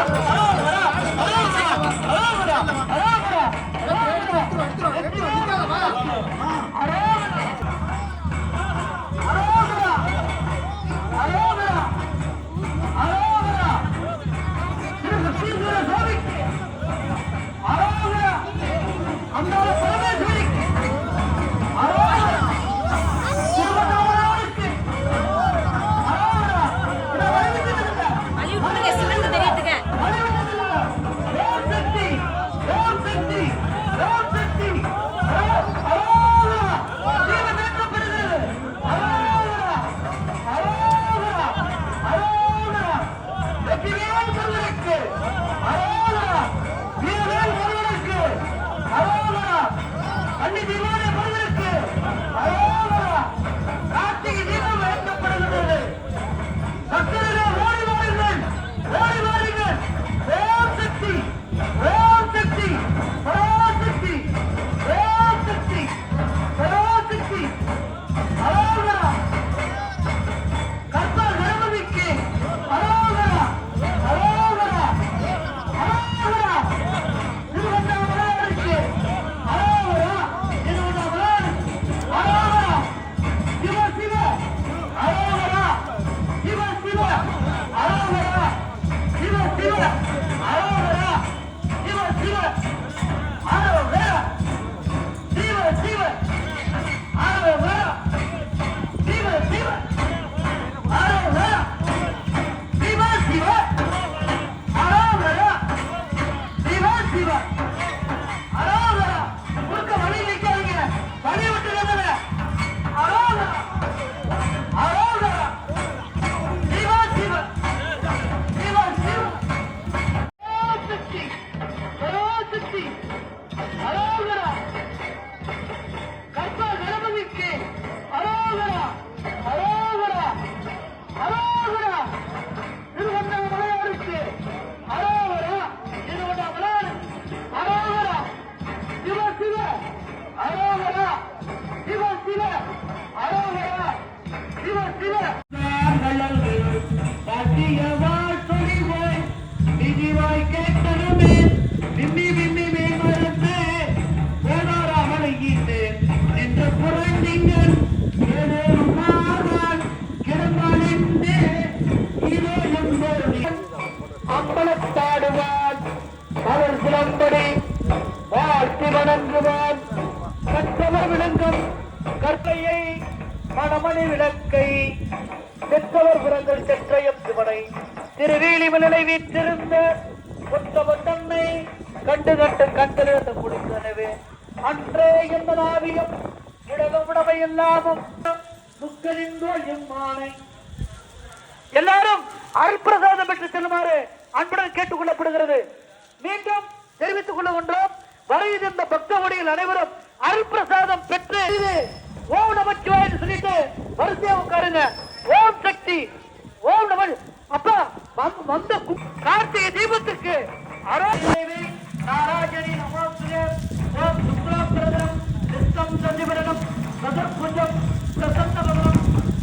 아! பராசக்தி அரோகரா. கர்ப்ப கணபதிக்கு அரோகரா. அரோகரா. அரோகரா. திருவண்ணாமலையாருக்கு அரோகரா. திருவண்ணாமலை அரோகரா. சிவ சிவ. அரோகரா. சிவ சிவ. அரோகரா. சிவ சிவ. பாட்டியவாள் இருக்கிறது. அன்றே என்பதாவியம் இடதும் உடமை எல்லாமும் முக்களின் மானை எல்லாரும் அருப்பிரசாதம் பெற்று செல்லுமாறு அன்புடன் கேட்டுக் கொள்ளப்படுகிறது மீண்டும் தெரிவித்துக் கொள்ளுகின்றோம் வரையிருந்த பக்த ஒடியில் அனைவரும் அருப்பிரசாதம் பெற்று ஓம் நமச்சிவாய் சொல்லிட்டு வரிசையா உட்காருங்க. ஓம் சக்தி. ஓம் நம அப்பா வந்த கார்த்திகை தீபத்திற்கு அரோஜனை நாராஜனின் அம்மா हाँ, शुक्लाप्रदं निष्कंसनिवरणं सदर्भुजं प्रसन्नवरणं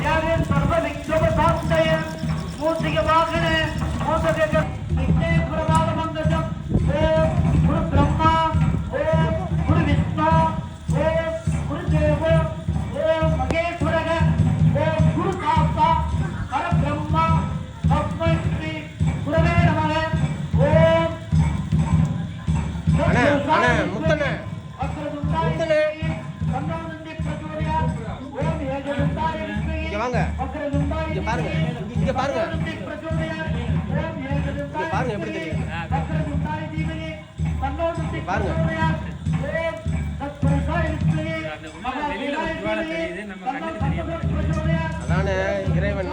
त्यागे सर्वलिङ्गोपसास्तये मूर्तिके वाहने मूर्तके வாங்க. இங்க பாருங்க. இங்க பாருங்க. இங்க பாருங்க எப்படி தெரியுது. பாருங்க. அதான இறைவன்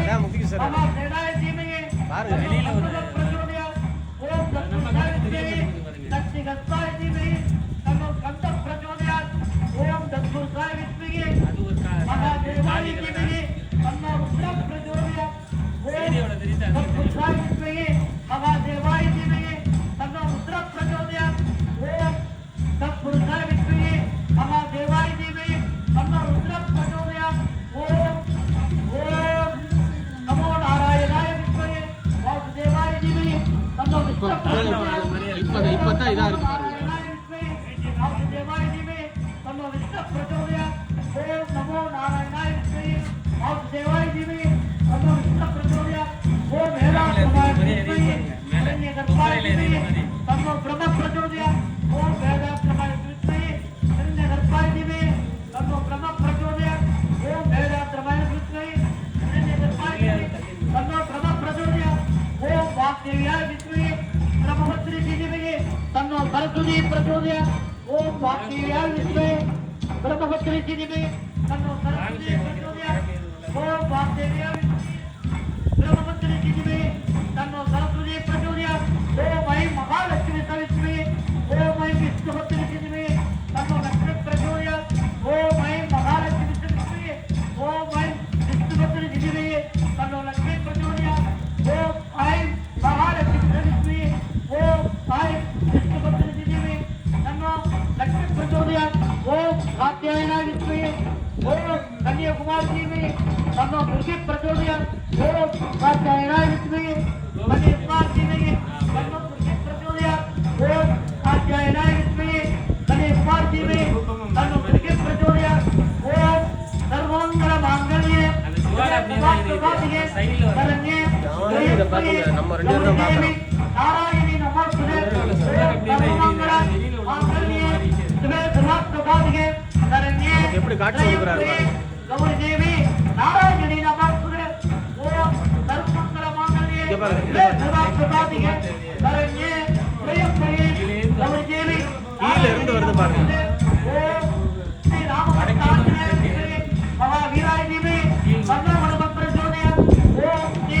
அதான் சார் பாருங்க हम कुछ खा सकते हवा देवा छोटा फ़र्ज़ हो गया और वह हमारे बीच में अन्य हर पार्टी में हम लोग ब्रह्म फ़र्ज़ हो गया और वह हमारे बीच में अन्य हर पार्टी में हम लोग ब्रह्म फ़र्ज़ हो गया और बाप देवियार बीच में ब्रह्मवत्री जी में हम लोग सरस्वती फ़र्ज़ हो गया और बाप देवियार बीच में ब्रह्मवत्री जी में हम लोग सरस्वती फ़र्ज़ हो गया और बाप देवियार बीच में तन्नो सरस्वती प्रचोदयात् ओम ऐं महालक्ष्मी सवित्महे ओम ऐं विष्णुवत्री धीमहि तन्नो कन्याकुमारी धीमहि तन्नो दुर्गे प्रचोदयात् ओम कात्यायनाय विद्महे कन्याकुमारी धीमहि तन्नो दुर्गे प्रचोदयात् ओम कात्यायनाय विद्महे कन्याकुमारी धीमहि तन्नो दुर्गे प्रचोदयात् ओम सर्वमंगल मांगल्ये शरण्ये இதை பாருங்க, நம்ம ரெண்டு பேரும் தான் பார்க்கணும். நாராயணி நமஸ்தே சர்வமங்கள மாங்கல்யே சிவே சர்வாத்மகாதிகே சரண்யே எப்படி காட்சி கொடுக்குறாரு பாருங்க. கௌரி தேவி நாராயணி நமஸ்தே ஓம் சர்வமங்கள மாங்கல்யே பாருங்க. சர்வாத்மகாதிகே சரண்யே பிரியப்பிரியே கௌரி தேவி கீழ இருந்து வருது பாருங்க. ஓம் ஸ்ரீ ராமபக்தாஞ்சனே மகாவீராய தேவி சர்வமங்கள பிரச்சோதயா ஓம் ஸ்ரீ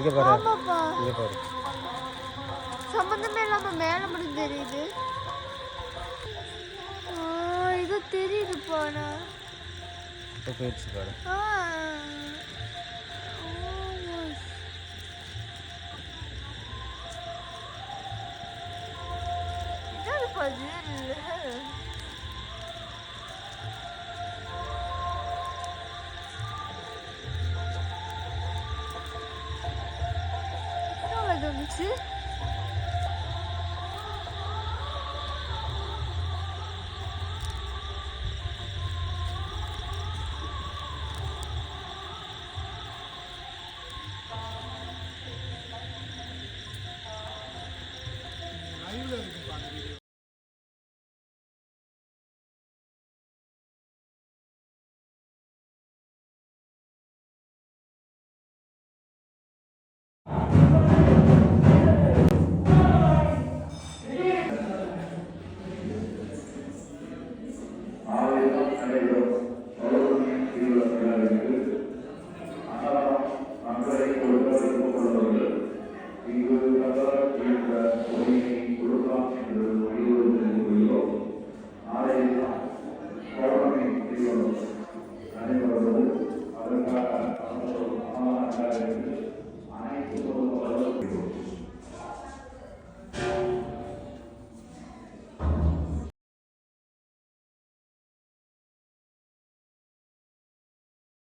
இங்க பாரு. இங்க பாரு. சம்மந்தமே இல்லாம மேல மட்டும் தெரியுது. இது தெரியுதுப்பா நான் இப்போ போயிடுச்சு பாரு. ஆ.